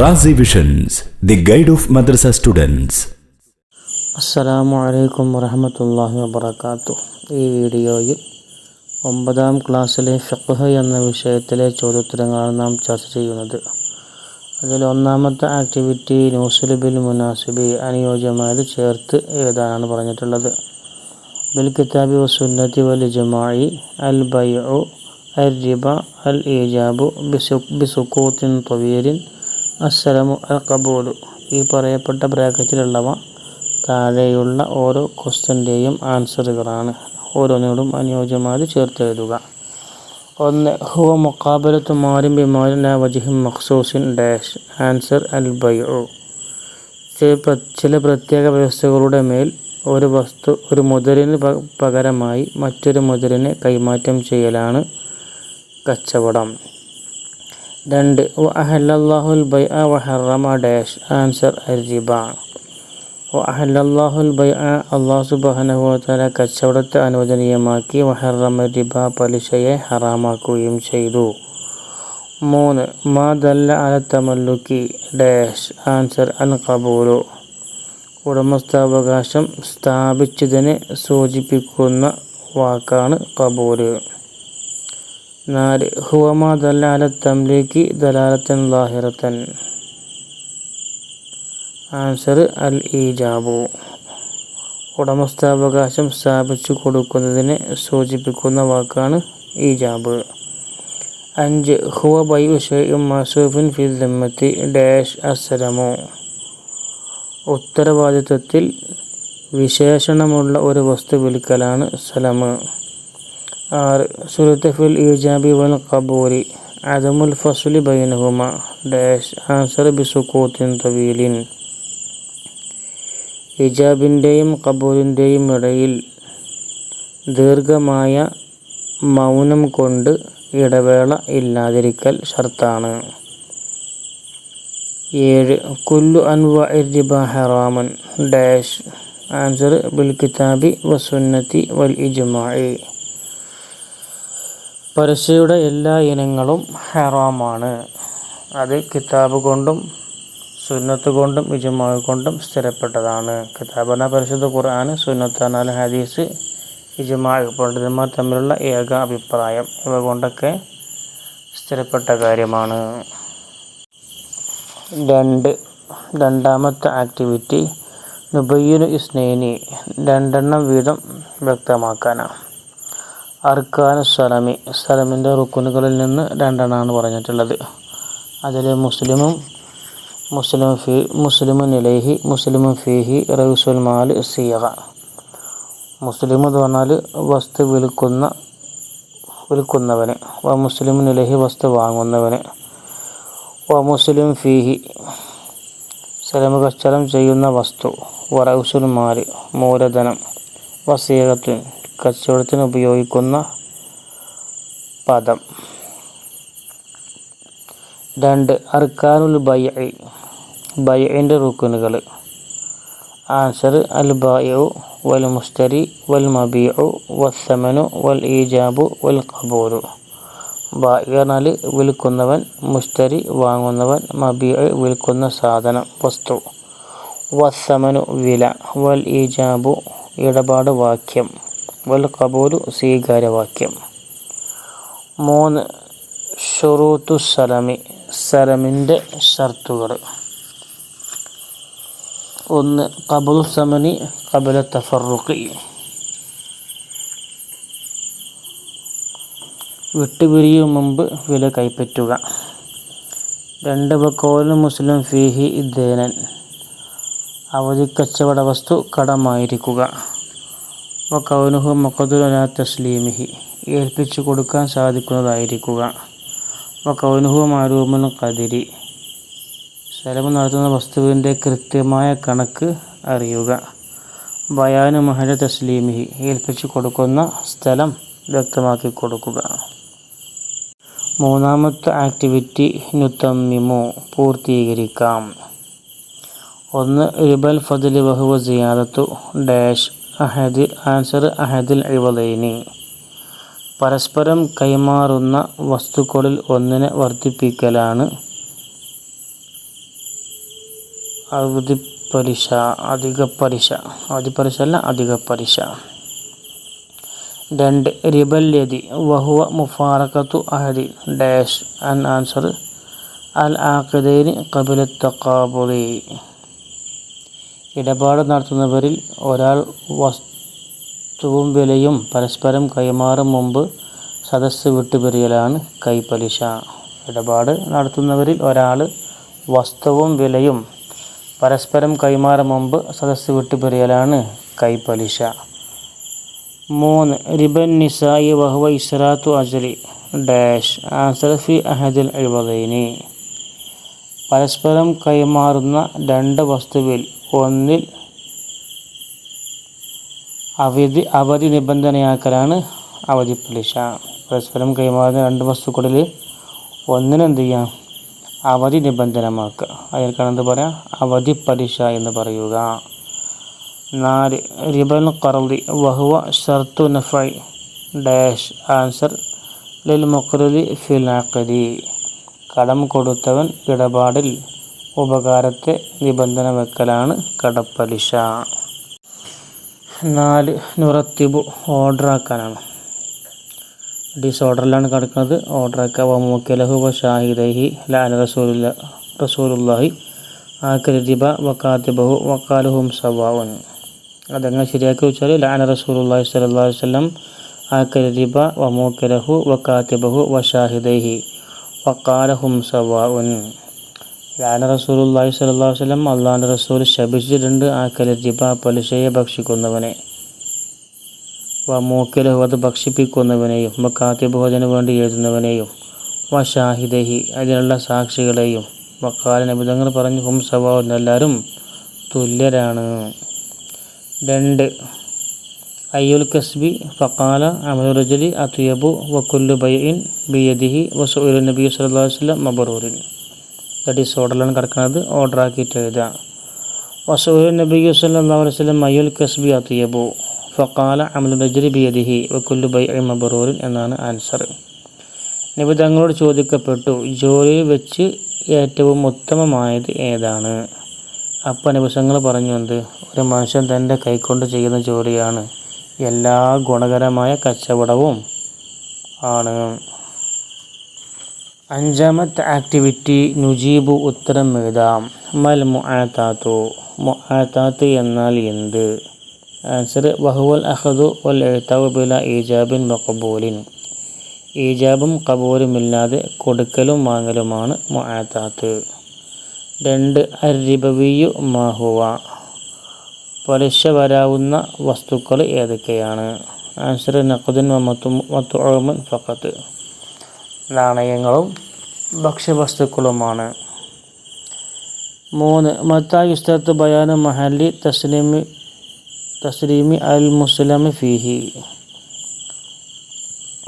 Razi visions the guide of madrasa students അസ്സലാമു അലൈക്കും വറഹമത്തല്ലാഹി വബർക്കാത്തു ഈ വീഡിയോയിൽ ഒമ്പതാം ക്ലാസ്സിലെ ഫിഖ്ഹ് എന്ന വിഷയത്തിലെ ചോദ്യോത്തരങ്ങളാണ് നാം ചർച്ച ചെയ്യുന്നത്. അതിൽ ഒന്നാമത്തെ ആക്ടിവിറ്റി ന്യൂസിൽ ബിൽ മുനാസിബി അനുയോജ്യമായത് ചേർത്ത് എഴുതാനാണ് പറഞ്ഞിട്ടുള്ളത്. ബിൽ കിതാബി വസുന്നതി വൽ ജമായി അൽ ബൈ അൽ റിബ അൽ ഈജാബു ബിസുക്കൂത്തിൻ തൊവീരിൻ അസ്സലമു അൽ കബൂലു ഈ പറയപ്പെട്ട ബ്രാക്കറ്റിലുള്ളവ താഴെയുള്ള ഓരോ ക്വസ്റ്റ്യന്റെയും ആൻസറുകളാണ്. ഓരോന്നിനോടും അനുയോജ്യമായത് ചേർത്തെഴുതുക ഒന്ന് ഹുവ മുക്കാബലത്തു മാരും ബിമാരും ലാ വജിഹിം മഖ്സൂസിൻ ഡാഷ്. ആൻസർ അൽ ബൈഉ. ചില പ്രത്യേക വ്യവസ്ഥകളുടെ മേൽ ഒരു വസ്തു ഒരു മുതലിന് പകരമായി മറ്റൊരു മുതലിനെ കൈമാറ്റം ചെയ്യലാണ് കച്ചവടം. രണ്ട് ഡാഷ് ആൻസർ അൽ റിബ വഅഹല്ലാഹുൽ ബൈ അള്ളാഹു സുബ്ഹാനഹു വതആല കച്ചവടത്തെ അനുവദനീയമാക്കി വഹറമ റിബ പലിശയെ ഹറാമാക്കുകയും ചെയ്തു. മൂന്ന് മാ ദല്ല അല തമല്ലുക്കി ഡാഷ് ആൻസർ അൽ കബൂലു ഉടമസ്ഥാവകാശം സ്ഥാപിച്ചതിനെ സൂചിപ്പിക്കുന്ന വാക്കാണ് കബൂൽ നാല് ഹുവമ ദലാലത്തംലേക്ക് ദലാലത്തൻ ലാഹിറത്തൻ. ആൻസർ അൽ ഈജാബു. ഉടമസ്ഥാവകാശം സ്ഥാപിച്ചു കൊടുക്കുന്നതിനെ സൂചിപ്പിക്കുന്ന വാക്കാണ് ഈജാബ്. അഞ്ച് ഹുവ ബൈ ഉഷയും മസൂഫിൻ ഫിൽ ദമ്മത്തി ഡാഷ് അസലമോ ഉത്തരവാദിത്വത്തിൽ വിശേഷണമുള്ള ഒരു വസ്തു വിൽക്കലാണ് സലമ്. ആറ്. സുരത്ത് ഫിൽ ഈജാബി വൽ കബൂരി അദമുൽ ഫസുലി ബൈനഹുമ. ഡാഷ്. ആൻസർ ബിസുക്കൂത്തിൻ തവീലിൻ. ഇജാബിന്റെയും കബൂലിന്റെയും ഇടയിൽ ദീർഘമായ മൗനം കൊണ്ട് ഇടവേള ഇല്ലാതിരിക്കൽ ഷർത്താണ്. ഏഴ്. കുല്ലു അൻവ ഹറാമൻ. ഡാഷ്. ആൻസർ ബിൽ കിതാബി വസുന്നത്തി വൽ ഇജ്മായി പരസ്യയുടെ എല്ലാ ഇനങ്ങളും ഹറാമാണ്. അത് കിതാബ് കൊണ്ടും സുന്നത്ത് കൊണ്ടും ഇജുമാ കൊണ്ടും സ്ഥിരപ്പെട്ടതാണ്. കിതാബ് എന്ന പരിശുദ്ധ ഖുർആൻ സുന്നത്ത് എന്നാൽ ഹദീസ് ഇജുമാ പണ്ഡിതന്മാർ തമ്മിലുള്ള ഏക അഭിപ്രായം. ഇവ കൊണ്ടൊക്കെ സ്ഥിരപ്പെട്ട കാര്യമാണ്. രണ്ട് രണ്ടാമത്തെ ആക്ടിവിറ്റി നുബയ്യുനു ഇസ്നേനി രണ്ടെണ്ണം വീതം വ്യക്തമാക്കാനാണ്. അർക്കാന സലമി സലമിന്റെ റുക്കുനുകളിൽ നിന്ന് രണ്ടെണ്ണമാണ് പറഞ്ഞിട്ടുള്ളത്. അതിൽ മുസ്ലിമും മുസ്ലിം ഫീ മുസ്ലിമുൻ ഇലൈഹി മുസ്ലിമും ഫീഹി റൗസുൽ മാൽ സിയറ മുസ്ലിം എന്ന് പറഞ്ഞാൽ വസ്തു വിൽക്കുന്ന വിൽക്കുന്നവന്. വ മുസ്ലിമുൻ ഇലൈഹി വസ്തു വാങ്ങുന്നവന്. വ മുസ്ലിം ഫീഹി സലമ കച്ചവടം ചെയ്യുന്ന വസ്തു. വ റൗസുൽ മാൽ മൂലധനം. വസീകത്തിന് കച്ചവടത്തിന് ഉപയോഗിക്കുന്ന പദം. രണ്ട് അർക്കാനുൽ ബൈഇ. ബൈന്റെ റുക്കുനുകൾ. ആൻസർ അൽ ബായു വൽ മുസ്തരി വൽ മബീഉ വസ്സമനു വൽ ഈജാബു വൽ കബൂലു ബായി വിൽക്കുന്നവൻ മുസ്തരി വാങ്ങുന്നവൻ മബീഉ വിൽക്കുന്ന സാധനം വസ്തു. വസ്സമനു വില വൽ ഈജാബു ഇടപാട് വാക്യം. വൽ കബൂലു സ്വീകാര്യവാക്യം. മൂന്ന് ഷുറൂത്തു സലമി സലമിന്റെ ഷർത്തുകൾ. ഒന്ന് കബുൽ സമനി കബല തഫറുഖി. വിട്ടുപിരിയും മുമ്പ് വില കൈപ്പറ്റുക. രണ്ട് ബക്കോലും മുസ്ലിം ഫീഹി ഇദ്ദേനൻ. അവധി കച്ചവട വസ്തു കടമായിരിക്കുക. വക്കൗനുഹു മക്കതുലന തസ്ലീമിഹി. ഏൽപ്പിച്ചു കൊടുക്കാൻ സാധിക്കുന്നതായിരിക്കുക. വക്കൗനുഹു മാരൂമൻ കതിരി സ്ഥലം നടത്തുന്ന വസ്തുവിന്റെ കൃത്യമായ കണക്ക് അറിയുക. ബയാനു മഹല തസ്ലീമിഹി. ഏൽപ്പിച്ചു കൊടുക്കുന്ന സ്ഥലം വ്യക്തമാക്കി കൊടുക്കുക. മൂന്നാമത്തെ ആക്ടിവിറ്റി നുത്തമ്മിമോ. പൂർത്തീകരിക്കാം. ഒന്ന് റിബൽ ഫതിൽ ബഹുവ സിയാദത്തു. ഡാഷ് അഹദി ആൻസർ അഹദിൽ ഇവലൈനി പരസ്പരം കൈമാറുന്ന വസ്തുക്കളിൽ ഒന്നിനെ വർദ്ധിപ്പിക്കലാണ് അവധി പലിശ അധിക പലിശ അവധി പലിശ അല്ല അധിക പലിശ രണ്ട് റിബല്യതി വഹുവ മുഫാറക്കത്തു അഹദി ഡാഷ് ആൻഡ് ആൻസർ അൽ ആഖിദൈനി കപിലത്തക്കാബുളി ഇടപാട് നടത്തുന്നവരിൽ ഒരാൾ വസ്തുവും വിലയും പരസ്പരം കൈമാറും മുമ്പ് സദസ്സ് വിട്ടുപിരിയലാണ് കൈപ്പലിശ. ഇടപാട് നടത്തുന്നവരിൽ ഒരാൾ വസ്തുവും വിലയും പരസ്പരം കൈമാറും മുമ്പ് സദസ്സ് വിട്ടുപിരിയലാണ് കൈപ്പലിശ. മൂന്ന് റിബൻ നിസായി വഹുവ ഇസ്രാത്തു അജലി ഡാഷ് ആൻസർ ഫി അഹദിൽ എഴുപതൈനി. പരസ്പരം കൈമാറുന്ന രണ്ട് വസ്തുവിൽ ഒന്നിൽ അവധി അവധി നിബന്ധനയാക്കലാണ് അവധി പലിശ പരസ്പരം കൈമാറുന്ന രണ്ട് വസ്തുക്കളിൽ ഒന്നിനെന്ത് ചെയ്യാം? അവധി നിബന്ധനമാക്കുക. അതിനേക്കാണ് എന്ത് പറയാം അവധി പലിശ എന്ന് പറയുക. നാല് റിബൽ കറലി വഹുവ ഷർത്തു നഫൈ ഡാഷ്. ആൻസർ ലിൽ മുഖ്രലി ഫിൽ അഖദി. കടം കൊടുത്തവൻ ഇടപാടിൽ ഉപകാരത്തെ നിബന്ധന വെക്കലാണ് കടപ്പലിശ. നാല് നുറത്തിബു ഓർഡറാക്കാനാണ്. ഡിസോർഡറിലാണ് കിടക്കുന്നത്. ഓർഡറാക്കുക വമൂക്കലഹു വ ഷാഹിദഹി ലാല റസൂലുള്ള റസൂലുല്ലാഹി ആക്കരിബ വക്കാത്തിബഹു വക്കാലുഹും സവാവൻ അതെങ്ങനെ ശരിയാക്കി വെച്ചാൽ ലാന റസൂലുല്ലാഹി അലൈഹി വസല്ലം ആക്കരിബ വമൂക്കലഹു വക്കാത്തിബഹു വഷാഹിദഹി വക്കാലഹും സവാഉൻ. ലാന റസൂലുല്ലാഹി സ്വല്ലല്ലാഹു അലൈഹി വസല്ലം അള്ളാഹിന്റെ റസൂൽ ശപിച്ചിട്ടുണ്ട്. ആ കലരിബ പലിശയെ ഭക്ഷിക്കുന്നവനെ. വ മൂക്കലഹു അത് ഭക്ഷിപ്പിക്കുന്നവനെയും വ കാത്തിബഹു അതിനു വേണ്ടി എഴുതുന്നവനെയും വ ഷാഹിദഹി അതിനുള്ള സാക്ഷികളെയും വക്കാല നബിതങ്ങൾ പറഞ്ഞു ഹും സവാഉൻ എല്ലാവരും തുല്യരാണ്. രണ്ട് അയ്യുൽ കസ്ബി ഫക്കാല അമലു അത്യബു വക്കുല്ലു ബൈഇൻ ബിയദിഹി വസൂൽ നബി സല്ലല്ലാഹു അലൈഹി വസല്ലം ഈസ് ഓർഡറിലാണ് കിടക്കുന്നത് ഓർഡർ ആക്കിയിട്ട് എഴുതുക. വസുഇലു നബി സല്ലല്ലാഹു മയുൽ വസല്ലം അയ്യുൽ കസ്ബി അത്തിയബു. ഫക്കാല അമലു റജലി ബിയദിഹി വക്കുല്ലു ബൈഇൻ മബറൂരിൻ എന്നാണ് ആൻസർ. നബി തങ്ങളോട് ചോദിക്കപ്പെട്ടു ജോലിയിൽ വെച്ച് ഏറ്റവും ഉത്തമമായത് ഏതാണ്? അപ്പം നിമിഷങ്ങൾ പറഞ്ഞു എന്ത്? ഒരു മനുഷ്യൻ തന്റെ കൈക്കൊണ്ട് ചെയ്യുന്ന ജോലിയാണ് എല്ലാ ഗുണകരമായ കച്ചവടവും ആണ്. അഞ്ചാമത്തെ ആക്ടിവിറ്റി നുജീബു ഉത്തരം എഴുതാം. മൽ മുആത്താത്തു മുആത്താത്ത് എന്നാൽ എന്ത്? ആൻസർ വഹുവൽ അഹദു വൽ എഴുത്താവ് ബില ഈജാബിൻ മഖബൂലിൻ ഈജാബും കബൂലുമില്ലാതെ കൊടുക്കലും വാങ്ങലുമാണ് മുആത്താത്ത് രണ്ട് അരിബവിയു മാഹുവ പലിശ വരാവുന്ന വസ്തുക്കൾ ഏതൊക്കെയാണ്? ആൻസർ നഖുദൻ മത്തുഅമൻ ഫഖത്ത്. നാണയങ്ങളും ഭക്ഷ്യവസ്തുക്കളുമാണ്. മൂന്ന് മത്തായുസ്തത്ത് ബയാന മഹല്ലി തസ്ലീമി തസ്ലീമി അൽ മുസ്ലിം ഫീഹി.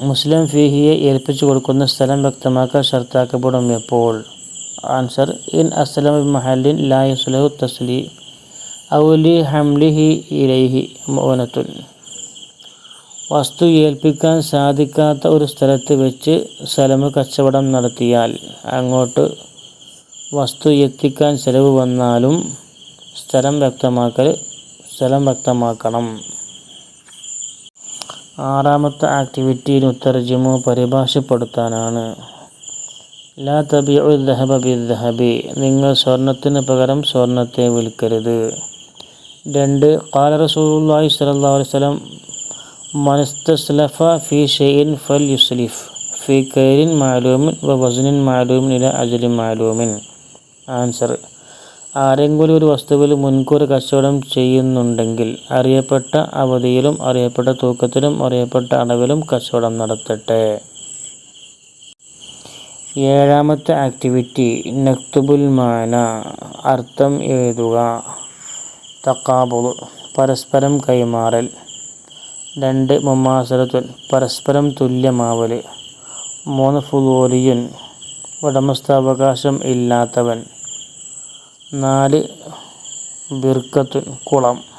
മുസ്ലിം ഫീഹിയെ ഏൽപ്പിച്ചു കൊടുക്കുന്ന സ്ഥലം വ്യക്തമാക്കാൻ ഷർത്താക്കപ്പെടും എപ്പോൾ? ആൻസർ ഇൻ അസ്ലം മഹലിൻ ലാ തസ്ലി ഔലി ഹംലിഹി ഇലൈഹി മൗനത്തുൻ. വസ്തു ഏൽപ്പിക്കാൻ സാധിക്കാത്ത ഒരു സ്ഥലത്ത് വെച്ച് സ്ഥലം കച്ചവടം നടത്തിയാൽ അങ്ങോട്ട് വസ്തു എത്തിക്കാൻ ചെലവ് വന്നാലും സ്ഥലം വ്യക്തമാക്കൽ സ്ഥലം വ്യക്തമാക്കണം. ആറാമത്തെ ആക്ടിവിറ്റിയിൽ ഉത്തർജിമു പരിഭാഷപ്പെടുത്താനാണ്. ലാ തബിഉ ദഹബ ബിദ്ദഹബി. നിങ്ങൾ സ്വർണത്തിന് പകരം സ്വർണത്തെ വിൽക്കരുത്. രണ്ട് ഖാല റസൂലുള്ളാഹി സ്വല്ലല്ലാഹു അലൈഹി വസല്ലം മനസ്തസ്ലഫ ഫി ഷെയിൻ ഫൽ യുസ്ലിഫ് ഫി കൈരിൻ മാലൂമിൻ വ വസ്നിൻ മാലൂമിൻ ഇല അജലിൻ മാലൂമിൻ ആൻസർ ആരെങ്കിലും ഒരു വസ്തുവിൽ മുൻകൂർ കച്ചവടം ചെയ്യുന്നുണ്ടെങ്കിൽ അറിയപ്പെട്ട അവധിയിലും അറിയപ്പെട്ട തൂക്കത്തിലും അറിയപ്പെട്ട അളവിലും കച്ചവടം നടത്തട്ടെ. ഏഴാമത്തെ ആക്ടിവിറ്റി നക്തുബുൽ മാന അർത്ഥം എഴുതുക. തക്കാബുൾ പരസ്പരം കൈമാറൽ. രണ്ട് മുമാസലത്തുൻ പരസ്പരം തുല്യമാവൽ മൂന്ന് ഫുദൂലിയുൻ ഉടമസ്ഥാവകാശം ഇല്ലാത്തവൻ. നാല് ബിർക്കത്തുൻ കുളം.